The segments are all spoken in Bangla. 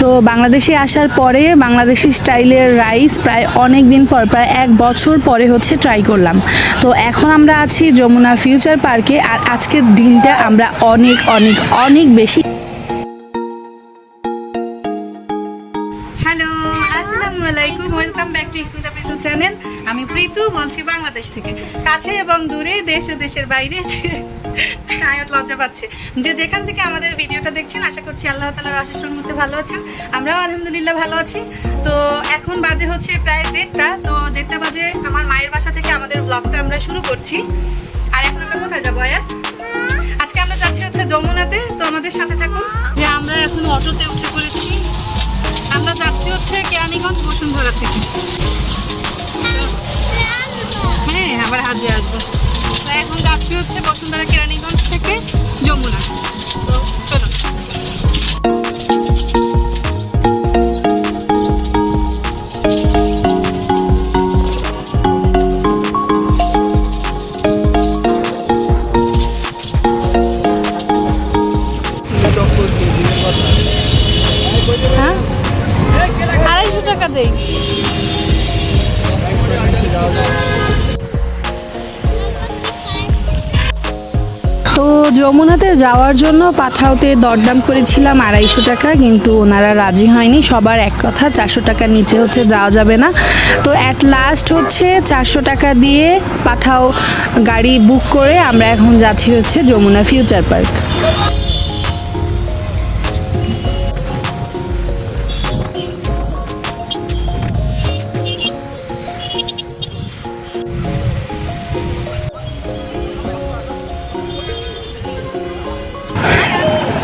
তো বাংলাদেশে আসার পরে বাংলাদেশি স্টাইলের রাইস প্রায় অনেক দিন পর, প্রায় এক বছর পরে হচ্ছে ট্রাই করলাম। তো এখন আমরা আছি যমুনা ফিউচার পার্কে আর আজকের দিনটা আমরা অনেক অনেক অনেক বেশি welcome back to Smita Preetu channel. আমি প্রীতু, বলছি বাংলাদেশ থেকে। কাছে এবং দূরে দেশ ও দেশের বাইরে আয়াত লজ্জা পাচ্ছে। যে যেখান থেকে আমাদের ভিডিওটা দেখছেন, আশা করছি আল্লাহ তালার আশিসের মধ্যে ভালো আছেন। আমরাও আলহামদুলিল্লাহ ভালো আছি। তো এখন বাজে হচ্ছে প্রায় দেড়টা। তো দেড়টা বাজে আমার মায়ের বাসা থেকে আমাদের ব্লগটা আমরা শুরু করছি। আর এখন আমরা কোথায় যাব, আয়াত? আজকে আমরা যাচ্ছি হচ্ছে যমুনাতে। তো আমাদের সাথে থাকুন। যে আমরা এখন অটোতে উঠে পড়েছি। আমরা যাচ্ছি হচ্ছে কেরানীগঞ্জ বসুন্ধরা থেকে। হ্যাঁ আবার হাজবে আসব। এখন যাচ্ছি হচ্ছে বসুন্ধরা কেরানীগঞ্জ থেকে যমুনা। তো দেই। তো যমুনাতে যাওয়ার জন্য পাঠাওতে দরদাম করেছিলাম আড়াইশো টাকা, কিন্তু ওনারা রাজি হয়নি। সবার এক কথা, চারশো টাকার নিচে হচ্ছে, যাওয়া যাবে না। তো অ্যাট লাস্ট হচ্ছে চারশো টাকা দিয়ে পাঠাও গাড়ি বুক করে আমরা এখন যাচ্ছি হচ্ছে যমুনা ফিউচার পার্ক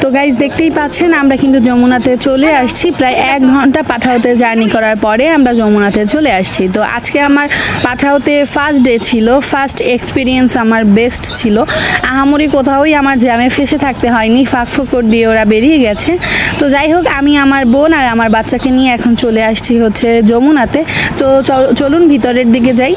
তো গাইজ দেখতেই পাচ্ছেন, আমরা কিন্তু যমুনাতে চলে আসছি। প্রায় এক ঘণ্টা পাঠাওতে জার্নি করার পরে আমরা যমুনাতে চলে আসছি। তো আজকে আমার পাঠাওতে ফার্স্ট ডে ছিল ফার্স্ট এক্সপিরিয়েন্স আমার বেস্ট ছিল। আহামরি কোথাওই আমার জ্যামে ফেসে থাকতে হয়নি, ফাঁক ফোকর দিয়ে ওরা বেরিয়ে গেছে। তো যাই হোক, আমি আমার বোন আর আমার বাচ্চাকে নিয়ে এখন চলে আসছি হচ্ছে যমুনাতে। তো চল- চলুন ভিতরের দিকে যাই।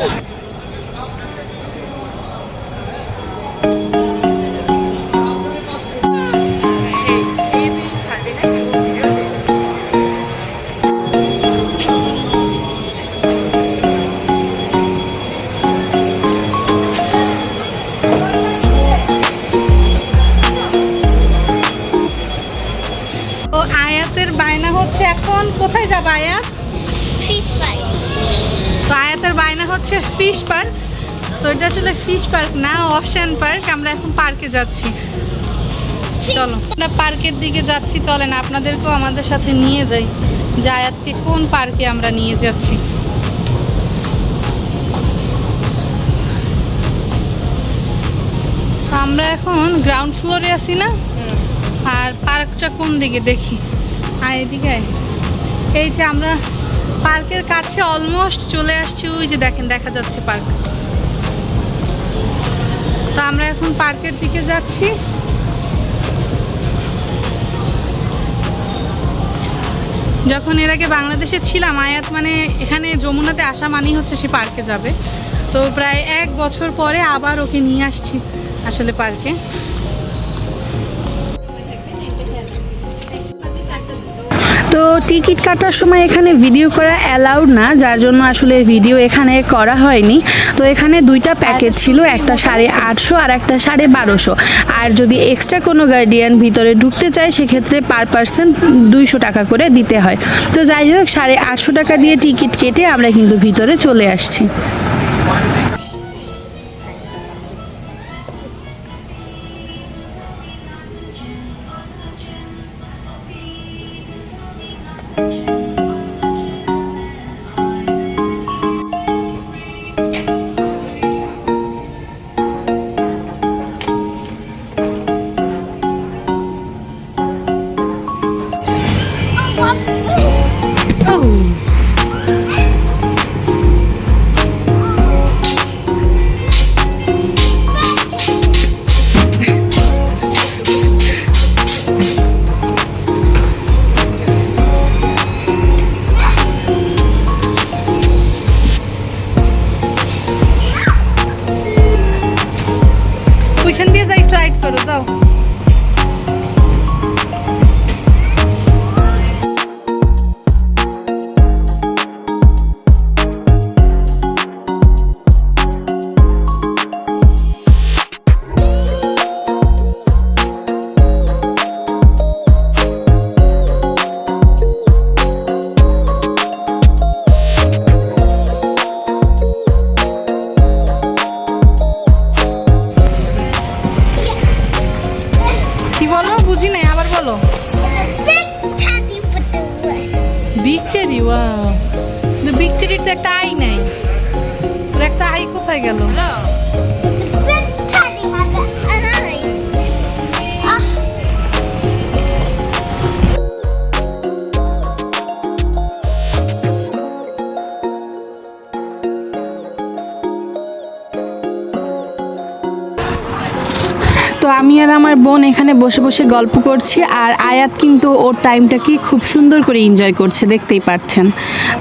ফিশ পার্ক না অশান পার্ক আমরা এখন পার্কে যাচ্ছি। চলো, আমরা পার্কের দিকে যাচ্ছি, চলেন আপনাদেরকেও আমাদের সাথে নিয়ে যাই। যে আয়াতকে কোন পার্কে আমরা নিয়ে যাচ্ছি? আমরা এখন গ্রাউন্ড ফ্লোরে আছি না? আর পার্কটা কোন দিকে দেখি? আর এদিকে এই যে আমরা পার্কের কাছে অলমোস্ট চলে আসছি, ওই যে দেখেন, দেখা যাচ্ছে পার্ক তো আমরা এখন পার্কের দিকে যাচ্ছি। যখন এর আগে বাংলাদেশে ছিলাম, আয়াত মানে এখানে যমুনাতে আসা মানেই হচ্ছে সে পার্কে যাবে। তো প্রায় এক বছর পরে আবার ওকে নিয়ে আসছি আসলে পার্কে। তো টিকিট কাটার সময় এখানে ভিডিও করা অ্যালাউড না, যার জন্য আসলে ভিডিও এখানে করা হয়নি। তো এখানে দুইটা প্যাকেজ ছিল, একটা সাড়ে আটশো আর একটা সাড়ে বারোশো। আর যদি এক্সট্রা কোনো গার্ডিয়ান ভিতরে ঢুকতে চায়, সেক্ষেত্রে পার পার্সন দুইশো টাকা করে দিতে হয়। তো যাই হোক, সাড়ে আটশো টাকা দিয়ে টিকিট কেটে আমরা কিন্তু ভিতরে চলে আসছি। ওইখান দিয়ে যাই স্লাইড করো যাও বুঝি নাই, আবার বলো। ভিক্টরি ওয়া ভিক্টরির তো একটা আই নাই। একটা আই কোথায় গেল? আমি আর আমার বোন এখানে বসে বসে গল্প করছি আর আয়াত কিন্তু ওর টাইমটাকে খুব সুন্দর করে এনজয় করছে, দেখতেই পাচ্ছেন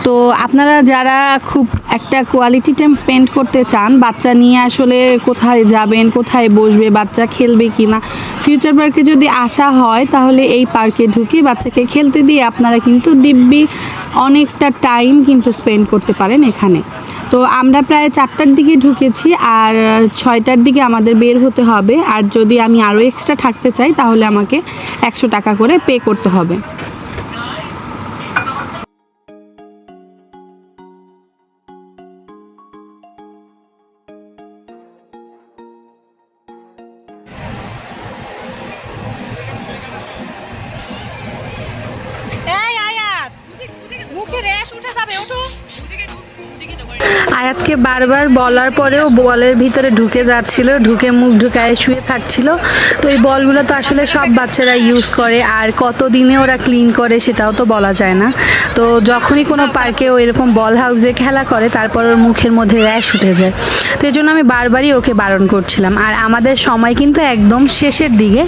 তো আপনারা যারা খুব একটা কোয়ালিটি টাইম স্পেন্ড করতে চান, বাচ্চা নিয়ে আসলে কোথায় যাবেন, কোথায় বসবে, বাচ্চা খেলবে কি না ফিউচার পার্কে যদি আসা হয়, তাহলে এই পার্কে ঢুকে বাচ্চাকে খেলতে দিয়ে আপনারা কিন্তু দিব্যি অনেকটা টাইম কিন্তু স্পেন্ড করতে পারেন এখানে। তো আমরা প্রায় চারটার দিকে ঢুকেছি আর ছয়টার দিকে আমাদের বের হতে হবে। আর যদি আমি আরও এক্সট্রা থাকতে চাই, তাহলে আমাকে একশো টাকা করে পে করতে হবে। আয়াতকে বারবার বলার পরেও বলের ভিতরে ঢুকে যাচ্ছিল, ঢুকে মুখ ঢুকায় শুয়ে থাকছিল। তো এই বলগুলো তো আসলে সব বাচ্চারা ইউজ করে, আর কত দিনে ওরা ক্লিন করে সেটাও তো বলা যায় না। তো যখনই কোনো পার্কে ও এরকম বল হাউসে খেলা করে, তারপর ওর মুখের মধ্যে র্যাশ উঠে যায়। তো এই জন্য আমি বারবারই ওকে বারণ করছিলাম। আর আমাদের সময় কিন্তু একদম শেষের দিকে।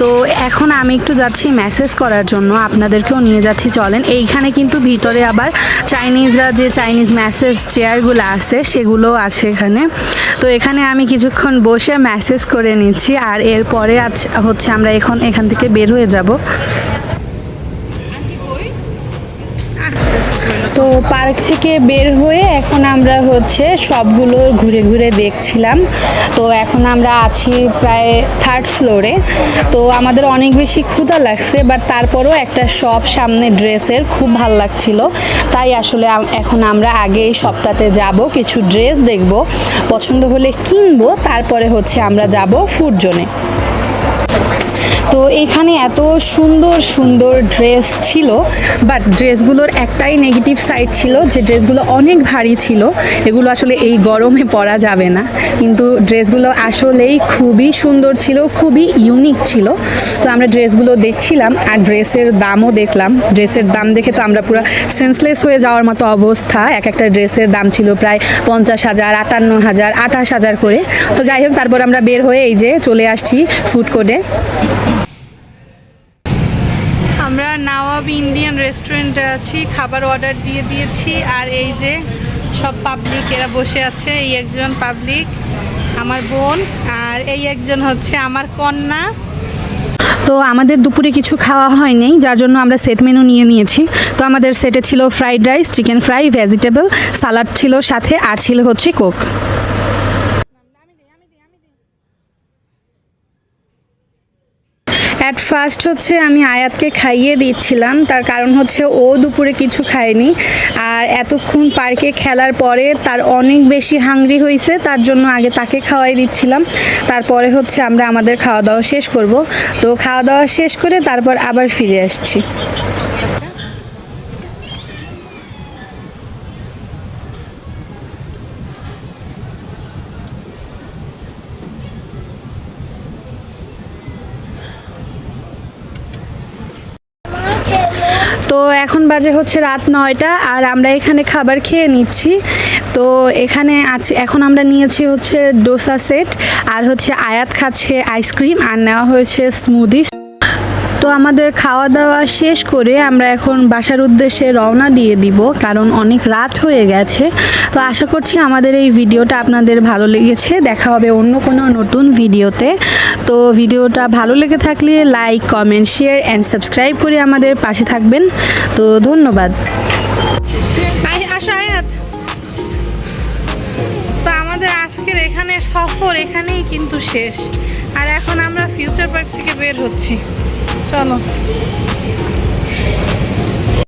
তো এখন আমি একটু যাচ্ছি মেসেজ করার জন্য, আপনাদেরকেও নিয়ে যাচ্ছি, চলেন। এইখানে কিন্তু ভিতরে আবার চাইনিজরা যে চাইনিজ মেসেজ চেয়ারগুলো আছে, সেগুলো আছে এখানে। তো এখানে আমি কিছুক্ষণ বসে ম্যাসেজ করে নিচ্ছি, আর এরপরে আজ হচ্ছে আমরা এখন এখান থেকে বের হয়ে যাব। তো পার্ক থেকে বের হয়ে এখন আমরা হচ্ছে সবগুলো ঘুরে ঘুরে দেখছিলাম। তো এখন আমরা আছি প্রায় থার্ড ফ্লোরে তো আমাদের অনেক বেশি ক্ষুধা লাগছে বাট তারপরও একটা শপ সামনে ড্রেসের খুব ভালো লাগছিল। তাই আসলে এখন আমরা আগে এই শপটাতে যাব, কিছু ড্রেস দেখব, পছন্দ হলে কিনবো, তারপরে হচ্ছে আমরা যাব ফুড জোনে তো এখানে এত সুন্দর সুন্দর ড্রেস ছিল বাট ড্রেসগুলোর একটাই নেগেটিভ সাইড ছিল যে ড্রেসগুলো অনেক ভারী ছিল, এগুলো আসলে এই গরমে পরা যাবে না। কিন্তু ড্রেসগুলো আসলেই খুবই সুন্দর ছিল, খুবই ইউনিক ছিল। তো আমরা ড্রেসগুলো দেখছিলাম আর ড্রেসের দামও দেখলাম। ড্রেসের দাম দেখে তো আমরা পুরো সেন্সলেস হয়ে যাওয়ার মতো অবস্থা। এক একটা ড্রেসের দাম ছিল প্রায় পঞ্চাশ হাজার, আটান্ন হাজার, আঠাশ হাজার করে। তো যাই হোক, তারপর আমরা বের হয়ে এই যে চলে আসছি ফুড কোর্টে নওয়াব ইন্ডিয়ান রেস্টুরেন্টে আছি, খাবার অর্ডার দিয়ে দিয়েছি, আর এই যে সব পাবলিক এরা বসে আছে, এই একজন পাবলিক আমার বোন, আর এই একজন হচ্ছে আমার কন্যা। তো আমাদের দুপুরে কিছু খাওয়া হয়নি, যার জন্য আমরা সেট মেনু নিয়ে নিয়েছি। তো আমাদের সেটে ছিল fried rice chicken fry vegetable salad ছিল সাথে, আর ছিল হচ্ছে কোক অ্যাট ফার্স্ট হচ্ছে আমি আয়াতকে খাইয়ে দিচ্ছিলাম, তার কারণ হচ্ছে ও দুপুরে কিছু খায়নি। আর এতক্ষণ পার্কে খেলার পরে তার অনেক বেশি হাংরি হয়েছে তার জন্য আগে তাকে খাওয়াই দিচ্ছিলাম। তারপরে হচ্ছে আমরা আমাদের খাওয়া দাওয়া শেষ করব। তো খাওয়া দাওয়া শেষ করে তারপর আবার ফিরে আসছি। তো এখন বাজে হচ্ছে রাত নয়টা আর আমরা এখানে খাবার খেয়ে নিচ্ছি। তো এখানে আছে এখন আমরা নিয়েছি হচ্ছে ডোসা সেট আর হচ্ছে আয়াত খাচ্ছে আইসক্রিম আর নেওয়া হয়েছে স্মুদি তো আমাদের খাওয়া দাওয়া শেষ করে আমরা এখন বাসার উদ্দেশ্যে রওনা দিয়ে দিব, কারণ অনেক রাত হয়ে গেছে। তো আশা করছি আমাদের এই ভিডিওটা আপনাদের ভালো লেগেছে। দেখা হবে অন্য কোনো নতুন ভিডিওতে। তো ভিডিওটা ভালো লেগে থাকলে like, comment, share and subscribe করে আমাদের পাশে থাকবেন। তো ধন্যবাদ। তো আমাদের আজকের এখানে সফর এখানেই কিন্তু শেষ। আর এখন আমরা ফিউচার পার্ক থেকে বের হচ্ছি। চলো